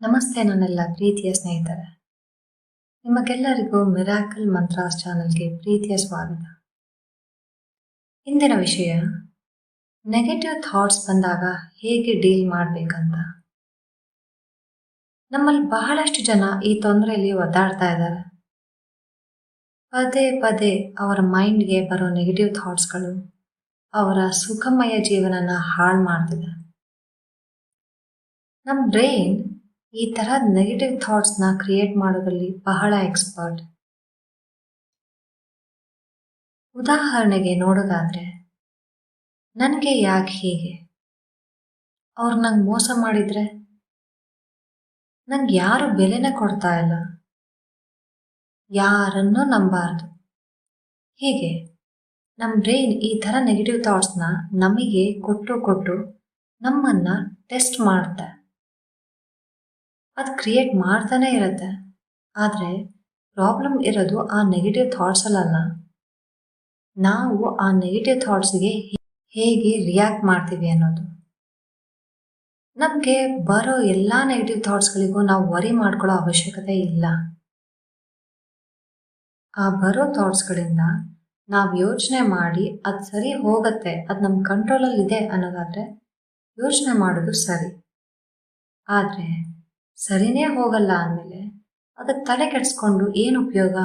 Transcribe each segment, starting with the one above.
ನಮಸ್ತೆ ನನ್ನೆಲ್ಲ ಪ್ರೀತಿಯ ಸ್ನೇಹಿತರೆ. ನಿಮಗೆಲ್ಲರಿಗೂ ಮಿರಾಕಲ್ ಮಂತ್ರಾಸ್ ಚಾನಲ್ಗೆ ಪ್ರೀತಿಯ ಸ್ವಾಗತ. ಇಂದಿನ ವಿಷಯ, ನೆಗೆಟಿವ್ ಥಾಟ್ಸ್ ಬಂದಾಗ ಹೇಗೆ ಡೀಲ್ ಮಾಡಬೇಕಂತ. ನಮ್ಮಲ್ಲಿ ಬಹಳಷ್ಟು ಜನ ಈ ತೊಂದರೆಯಲ್ಲಿ ಒದ್ದಾಡ್ತಾ ಇದ್ದಾರೆ. ಪದೇ ಪದೇ ಅವರ ಮೈಂಡ್ಗೆ ಬರೋ ನೆಗೆಟಿವ್ ಥಾಟ್ಸ್ಗಳು ಅವರ ಸುಖಮಯ ಜೀವನನ ಹಾಳು ಮಾಡ್ತಿದೆ. ನಮ್ಮ ಬ್ರೈನ್ ಈ ಥರ ನೆಗೆಟಿವ್ ಥಾಟ್ಸ್ನ ಕ್ರಿಯೇಟ್ ಮಾಡೋದ್ರಲ್ಲಿ ಬಹಳ ಎಕ್ಸ್ಪರ್ಟ್ ಉದಾಹರಣೆಗೆ ನೋಡೋದಾದ್ರೆ, ನನಗೆ ಯಾಕೆ ಹೀಗೆ? ಅವ್ರು ನಂಗೆ ಮೋಸ ಮಾಡಿದ್ರೆ? ನಂಗೆ ಯಾರು ಬೆಲೆನೇ ಕೊಡ್ತಾ ಇಲ್ಲ? ಯಾರನ್ನೂ ನಂಬಾರ್ದು. ಹೀಗೆ ನಮ್ಮ ಬ್ರೈನ್ ಈ ಥರ ನೆಗೆಟಿವ್ ಥಾಟ್ಸ್ನ ನಮಗೆ ಕೊಟ್ಟು ಕೊಟ್ಟು ನಮ್ಮನ್ನು ಟೆಸ್ಟ್ ಮಾಡುತ್ತೆ ಅದು ಕ್ರಿಯೇಟ್ ಮಾಡ್ತಾನೆ ಇರುತ್ತೆ. ಆದರೆ ಪ್ರಾಬ್ಲಮ್ ಇರೋದು ಆ ನೆಗೆಟಿವ್ ಥಾಟ್ಸಲ್ಲ ನಾವು ಆ ನೆಗೆಟಿವ್ ಥಾಟ್ಸ್ಗೆ ಹೇಗೆ ರಿಯಾಕ್ಟ್ ಮಾಡ್ತೀವಿ ಅನ್ನೋದು. ನಮಗೆ ಬರೋ ಎಲ್ಲ ನೆಗೆಟಿವ್ ಥಾಟ್ಸ್ಗಳಿಗೂ ನಾವು ವರಿ ಮಾಡ್ಕೊಳ್ಳೋ ಅವಶ್ಯಕತೆ ಇಲ್ಲ. ಆ ಬರೋ ಥಾಟ್ಸ್ಗಳಿಂದ ನಾವು ಯೋಚನೆ ಮಾಡಿ ಅದು ಸರಿ ಹೋಗುತ್ತೆ, ಅದು ನಮ್ಮ ಕಂಟ್ರೋಲಲ್ಲಿ ಇದೆ ಅನ್ನೋದಾದರೆ ಯೋಚನೆ ಮಾಡೋದು ಸರಿ. ಆದರೆ ಸರಿನೇ ಹೋಗಲ್ಲ ಅಂದಮೇಲೆ ಅದಕ್ಕೆ ತಲೆ ಕೆಡಿಸ್ಕೊಂಡು ಏನು ಉಪಯೋಗ?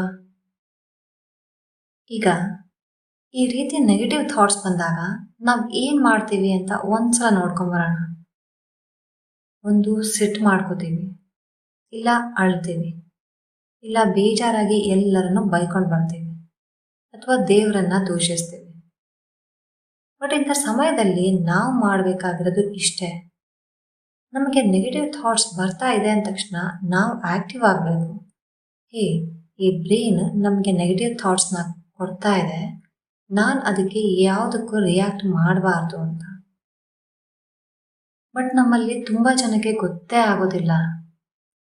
ಈಗ ಈ ರೀತಿ ನೆಗೆಟಿವ್ ಥಾಟ್ಸ್ ಬಂದಾಗ ನಾವು ಏನು ಮಾಡ್ತೀವಿ ಅಂತ ಒಂದ್ಸಲ ನೋಡ್ಕೊಂಬರೋಣ ಒಂದು ಸಿಟ್ ಮಾಡ್ಕೋತೀವಿ, ಇಲ್ಲ ಅಳ್ತೀವಿ, ಇಲ್ಲ ಬೇಜಾರಾಗಿ ಎಲ್ಲರನ್ನು ಬೈಕೊಂಡು ಬರ್ತೀವಿ, ಅಥವಾ ದೇವರನ್ನ ದೂಷಿಸ್ತೀವಿ. ಬಟ್ ಇಂಥ ಸಮಯದಲ್ಲಿ ನಾವು ಮಾಡಬೇಕಾಗಿರೋದು ಇಷ್ಟೇ. ನಮಗೆ ನೆಗೆಟಿವ್ ಥಾಟ್ಸ್ ಬರ್ತಾ ಇದೆ ಅಂದ ತಕ್ಷಣ ನಾವು ಆಕ್ಟಿವ್ ಆಗಬೇಕು. ಹೇ, ಈ ಬ್ರೈನ್ ನಮಗೆ ನೆಗೆಟಿವ್ ಥಾಟ್ಸ್ನ ಕೊಡ್ತಾ ಇದೆ. ನಾನು ಅದಕ್ಕೆ ಯಾವುದಕ್ಕೂ ರಿಯಾಕ್ಟ್ ಮಾಡಬಾರ್ದು ಅಂತ. ಬಟ್ ನಮ್ಮಲ್ಲಿ ತುಂಬ ಜನಕ್ಕೆ ಗೊತ್ತೇ ಆಗೋದಿಲ್ಲ.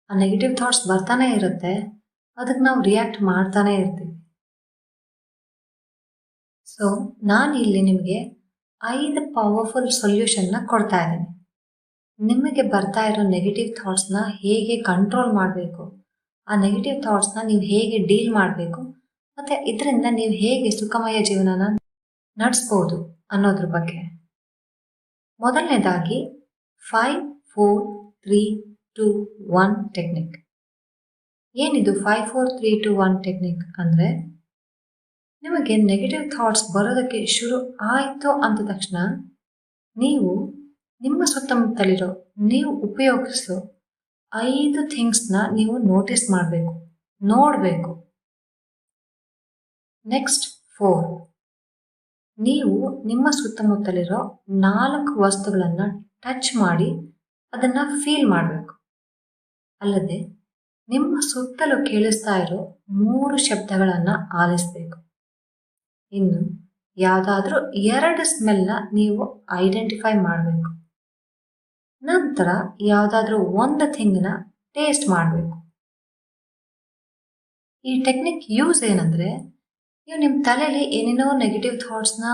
ಆ ನೆಗೆಟಿವ್ ಥಾಟ್ಸ್ ಬರ್ತಾನೆ ಇರುತ್ತೆ. ಅದಕ್ಕೆ ನಾವು ರಿಯಾಕ್ಟ್ ಮಾಡ್ತಾನೆ ಇರ್ತೀವಿ. ಸೊ ನಾನು ಇಲ್ಲಿ ನಿಮಗೆ ಐದು ಪವರ್ಫುಲ್ ಸೊಲ್ಯೂಷನ್ನ ಕೊಡ್ತಾ ಇದ್ದೀನಿ. ನಿಮಗೆ ಬರ್ತಾ ಇರೋ ನೆಗೆಟಿವ್ ಥಾಟ್ಸ್ನ ಹೇಗೆ ಕಂಟ್ರೋಲ್ ಮಾಡಬೇಕು? ಆ ನೆಗೆಟಿವ್ ಥಾಟ್ಸ್ನ ನೀವು ಹೇಗೆ ಡೀಲ್ ಮಾಡಬೇಕು? ಮತ್ತು ಇದರಿಂದ ನೀವು ಹೇಗೆ ಸುಖಮಯ ಜೀವನನ ನಡೆಸ್ಬೋದು ಅನ್ನೋದ್ರ ಬಗ್ಗೆ. ಮೊದಲನೇದಾಗಿ five four three two one technique ಏನಿದು five four three two one technique ಅಂದರೆ, ನಿಮಗೆ ನೆಗೆಟಿವ್ ಥಾಟ್ಸ್ ಬರೋದಕ್ಕೆ ಶುರು ಆಯಿತು ಅಂದ ತಕ್ಷಣ, ನೀವು ನಿಮ್ಮ ಸುತ್ತಮುತ್ತಲಿರೋ ನೀವು ಉಪಯೋಗಿಸೋ ಐದು ಥಿಂಗ್ಸ್ನ ನೀವು ನೋಟಿಸ್ ಮಾಡಬೇಕು, ನೋಡಬೇಕು. Next four. ನೀವು ನಿಮ್ಮ ಸುತ್ತಮುತ್ತಲಿರೋ ನಾಲ್ಕು ವಸ್ತುಗಳನ್ನು ಟಚ್ ಮಾಡಿ ಅದನ್ನು ಫೀಲ್ ಮಾಡಬೇಕು. ಅಲ್ಲದೆ, ನಿಮ್ಮ ಸುತ್ತಲೂ ಕೇಳಿಸ್ತಾ ಇರೋ ಮೂರು ಶಬ್ದಗಳನ್ನು ಆಲಿಸಬೇಕು. ಇನ್ನು ಯಾವುದಾದ್ರೂ ಎರಡು ಸ್ಮೆಲ್ನ ನೀವು ಐಡೆಂಟಿಫೈ ಮಾಡಬೇಕು. ನಂತರ ಯಾವುದಾದ್ರೂ ಒಂದು ಥಿಂಗ್ನ ಟೇಸ್ಟ್ ಮಾಡಬೇಕು. ಈ ಟೆಕ್ನಿಕ್ ಯೂಸ್ ಏನಂದರೆ, ನೀವು ನಿಮ್ಮ ತಲೆಯಲ್ಲಿ ಏನೇನೋ ನೆಗೆಟಿವ್ ಥಾಟ್ಸ್ನ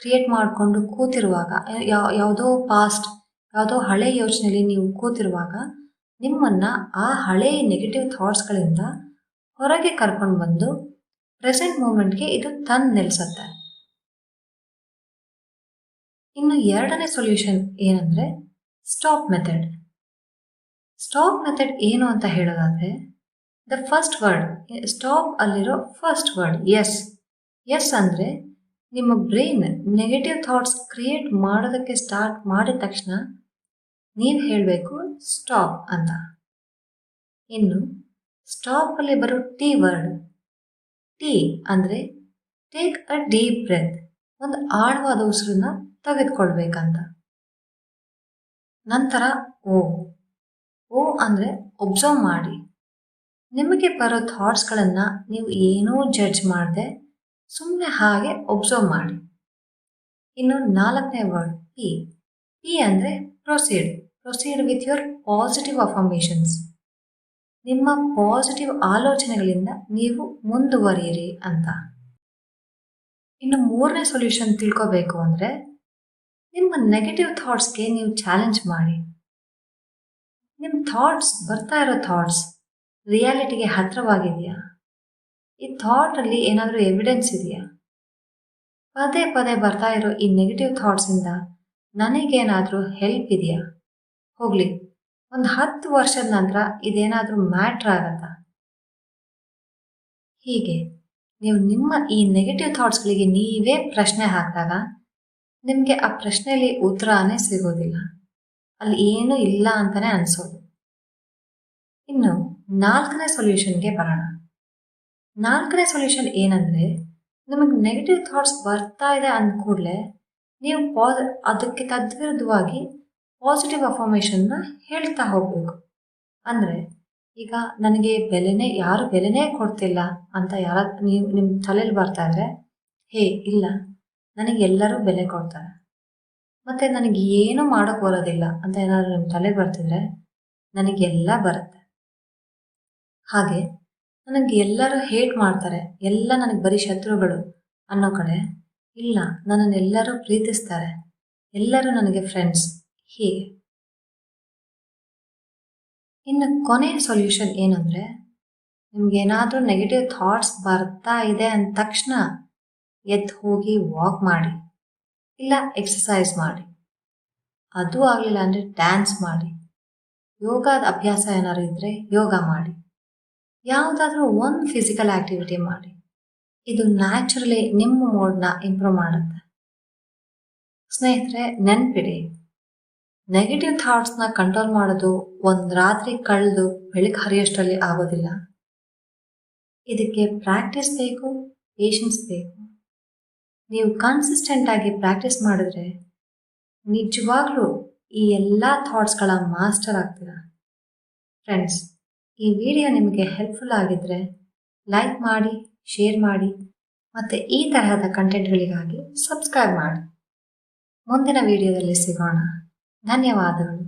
ಕ್ರಿಯೇಟ್ ಮಾಡಿಕೊಂಡು ಕೂತಿರುವಾಗ, ಯಾವ, ಯಾವುದೋ ಪಾಸ್ಟ್ ಯಾವುದೋ ಹಳೆ ಯೋಚನೆಯಲ್ಲಿ ನೀವು ಕೂತಿರುವಾಗ, ನಿಮ್ಮನ್ನು ಆ ಹಳೆಯ ನೆಗೆಟಿವ್ ಥಾಟ್ಸ್ಗಳಿಂದ ಹೊರಗೆ ಕರ್ಕೊಂಡು ಬಂದು ಪ್ರೆಸೆಂಟ್ ಮೂಮೆಂಟ್ಗೆ ಇದು ತಂದು ನಿಲ್ಲಿಸುತ್ತೆ ಇನ್ನು ಎರಡನೇ ಸೊಲ್ಯೂಷನ್ ಏನಂದರೆ ಸ್ಟಾಪ್ ಮೆಥಡ್ ಸ್ಟಾಪ್ ಮೆಥಡ್ ಏನು ಅಂತ ಹೇಳೋದಾದರೆ ದ ಫಸ್ಟ್ ವರ್ಡ್ ಸ್ಟಾಪ್ ಅಲ್ಲಿರೋ ಫಸ್ಟ್ ವರ್ಡ್ ಎಸ್ ಎಸ್ ಅಂದರೆ, ನಿಮ್ಮ ಬ್ರೈನ್ ನೆಗೆಟಿವ್ ಥಾಟ್ಸ್ ಕ್ರಿಯೇಟ್ ಮಾಡೋದಕ್ಕೆ ಸ್ಟಾರ್ಟ್ ಮಾಡಿದ ತಕ್ಷಣ ನೀವು ಹೇಳಬೇಕು ಸ್ಟಾಪ್ ಅಂತ. ಇನ್ನು ಸ್ಟಾಪಲ್ಲಿ ಬರೋ ಟಿ ವರ್ಡ್ ಟಿ ಅಂದರೆ ಟೇಕ್ ಅ ಡೀಪ್ ಬ್ರೆತ್ ಒಂದು ಆಳವಾದ ಉಸಿರನ್ನ ತೆಗೆದುಕೊಳ್ಬೇಕಂತ. ನಂತರ ಓ. ಓ ಅಂದರೆ ಒಬ್ಸರ್ವ್ ಮಾಡಿ. ನಿಮಗೆ ಬರೋ ಥಾಟ್ಸ್ಗಳನ್ನು ನೀವು ಏನೂ ಜಡ್ಜ್ ಮಾಡದೆ ಸುಮ್ಮನೆ ಹಾಗೆ ಒಬ್ಸರ್ವ್ ಮಾಡಿ. ಇನ್ನು ನಾಲ್ಕನೇ ವರ್ಡ್ ಪಿ ಪಿ ಅಂದರೆ proceed proceed with your positive affirmations ನಿಮ್ಮ ಪಾಸಿಟಿವ್ ಆಲೋಚನೆಗಳಿಂದ ನೀವು ಮುಂದುವರಿಯಿರಿ ಅಂತ. ಇನ್ನು ಮೂರನೇ ಸೊಲ್ಯೂಷನ್ ತಿಳ್ಕೋಬೇಕು ಅಂದರೆ ನಿಮ್ಮ ನೆಗೆಟಿವ್ ಥಾಟ್ಸ್ಗೆ ನೀವು ಚಾಲೆಂಜ್ ಮಾಡಿ. ನಿಮ್ಮ ಥಾಟ್ಸ್ ಬರ್ತಾ ಇರೋ ಥಾಟ್ಸ್ ರಿಯಾಲಿಟಿಗೆ ಹತ್ತಿರವಾಗಿದೆಯಾ ಈ ಥಾಟಲ್ಲಿ ಏನಾದರೂ ಎವಿಡೆನ್ಸ್ ಇದೆಯಾ? ಪದೇ ಪದೇ ಬರ್ತಾ ಇರೋ ಈ ನೆಗೆಟಿವ್ ಥಾಟ್ಸಿಂದ ನನಗೇನಾದರೂ ಹೆಲ್ಪ್ ಇದೆಯಾ? ಹೋಗಲಿ, ಒಂದು ಹತ್ತು ವರ್ಷದ ನಂತರ ಇದೇನಾದರೂ ಮ್ಯಾಟ್ರ್ ಆಗತ್ತಾ? ಹೀಗೆ, ನೀವು ನಿಮ್ಮ ಈ ನೆಗೆಟಿವ್ ಥಾಟ್ಸ್ಗಳಿಗೆ ನೀವೇ ಪ್ರಶ್ನೆ ಹಾಕಿದಾಗ ನಿಮಗೆ ಆ ಪ್ರಶ್ನೆಯಲ್ಲಿ ಉತ್ತರನೇ ಸಿಗೋದಿಲ್ಲ. ಅಲ್ಲಿ ಏನೂ ಇಲ್ಲ ಅಂತಾನೆ ಅನಿಸೋದು. ಇನ್ನು ನಾಲ್ಕನೇ ಸೊಲ್ಯೂಷನ್ಗೆ ಬರೋಣ. ನಾಲ್ಕನೇ ಸೊಲ್ಯೂಷನ್ ಏನಂದರೆ, ನಿಮಗೆ ನೆಗೆಟಿವ್ ಥಾಟ್ಸ್ ಬರ್ತಾ ಇದೆ ಅಂದ ಕೂಡಲೇ ನೀವು ಪಾಸ್, ಅದಕ್ಕೆ ತದ್ವಿರುದ್ಧವಾಗಿ ಪಾಸಿಟಿವ್ ಅಫಾರ್ಮೇಷನ್ನ ಹೇಳ್ತಾ ಹೋಗಬೇಕು. ಅಂದರೆ, ಈಗ ನನಗೆ ಬೆಲೆನೇ, ಯಾರು ಬೆಲೆನೇ ಕೊಡ್ತಿಲ್ಲ ಅಂತ ಯಾರ, ನೀವು ನಿಮ್ಮ ತಲೆಯಲ್ಲಿ ಬರ್ತಾ ಇದ್ರೆ, ಹೇ, ಇಲ್ಲ. ನನಗೆ ಎಲ್ಲರೂ ಬೆಲೆ ಕೊಡ್ತಾರೆ. ಮತ್ತು ನನಗೆ ಏನೂ ಮಾಡೋಕ್ಕೆ ಬರೋದಿಲ್ಲ ಅಂತ ಏನಾದರೂ ನಿಮ್ಮ ತಲೆಗೆ ಬರ್ತಿದ್ರೆ ನನಗೆಲ್ಲ ಬರುತ್ತೆ. ಹಾಗೆ ನನಗೆ ಎಲ್ಲರೂ ಹೇಟ್ ಮಾಡ್ತಾರೆ, ಎಲ್ಲ ನನಗೆ ಬರೀ ಶತ್ರುಗಳು ಅನ್ನೋ ಕಡೆ ಇಲ್ಲ ನನ್ನನ್ನೆಲ್ಲರೂ ಪ್ರೀತಿಸ್ತಾರೆ. ಎಲ್ಲರೂ ನನಗೆ ಫ್ರೆಂಡ್ಸ್ ಹೀಗೆ. ಇನ್ನು ಕೊನೆಯ ಸೊಲ್ಯೂಷನ್ ಏನಂದರೆ ನಿಮ್ಗೇನಾದರೂ ನೆಗೆಟಿವ್ ಥಾಟ್ಸ್ ಬರ್ತಾ ಇದೆ ಅಂದ ತಕ್ಷಣ ಎದ್ದು ಹೋಗಿ ವಾಕ್ ಮಾಡಿ, ಇಲ್ಲ ಎಕ್ಸಸೈಸ್ ಮಾಡಿ. ಅದು ಆಗಲಿಲ್ಲ ಅಂದರೆ ಡ್ಯಾನ್ಸ್ ಮಾಡಿ. ಯೋಗದ ಅಭ್ಯಾಸ ಏನಾದ್ರು ಇದ್ದರೆ ಯೋಗ ಮಾಡಿ. ಯಾವುದಾದ್ರೂ ಒಂದು ಫಿಸಿಕಲ್ ಆ್ಯಕ್ಟಿವಿಟಿ ಮಾಡಿ. ಇದು ನ್ಯಾಚುರಲಿ ನಿಮ್ಮ ಮೂಡ್ನ ಇಂಪ್ರೂವ್ ಮಾಡುತ್ತೆ. ಸ್ನೇಹಿತರೆ, ನೆನ್ಪಿಡಿ. ನೆಗೆಟಿವ್ ಥಾಟ್ಸ್ನ ಕಂಟ್ರೋಲ್ ಮಾಡೋದು ಒಂದು ರಾತ್ರಿ ಕಳೆದು ಬೆಳಕು ಹರಿಯೋಷ್ಟರಲ್ಲಿ ಆಗೋದಿಲ್ಲ. ಇದಕ್ಕೆ ಪ್ರಾಕ್ಟೀಸ್ ಬೇಕು ಪೇಷನ್ಸ್ ಬೇಕು. ನೀವು ಕನ್ಸಿಸ್ಟೆಂಟ್ ಆಗಿ ಪ್ರಾಕ್ಟೀಸ್ ಮಾಡಿದ್ರೆ ನಿಜವಾಗ್ಲೂ ಈ ಎಲ್ಲ ಥಾಟ್ಸ್ಗಳ ಮಾಸ್ಟರ್ ಆಗ್ತೀರ? ಫ್ರೆಂಡ್ಸ್ ಈ ವಿಡಿಯೋ ನಿಮಗೆ ಹೆಲ್ಪ್ಫುಲ್ ಆಗಿದ್ದರೆ ಲೈಕ್ ಮಾಡಿ ಶೇರ್ ಮಾಡಿ, ಮತ್ತು ಈ ತರಹದ ಕಂಟೆಂಟ್ಗಳಿಗಾಗಿ ಸಬ್ಸ್ಕ್ರೈಬ್ ಮಾಡಿ. ಮುಂದಿನ ವಿಡಿಯೋದಲ್ಲಿ ಸಿಗೋಣ. ಧನ್ಯವಾದಗಳು.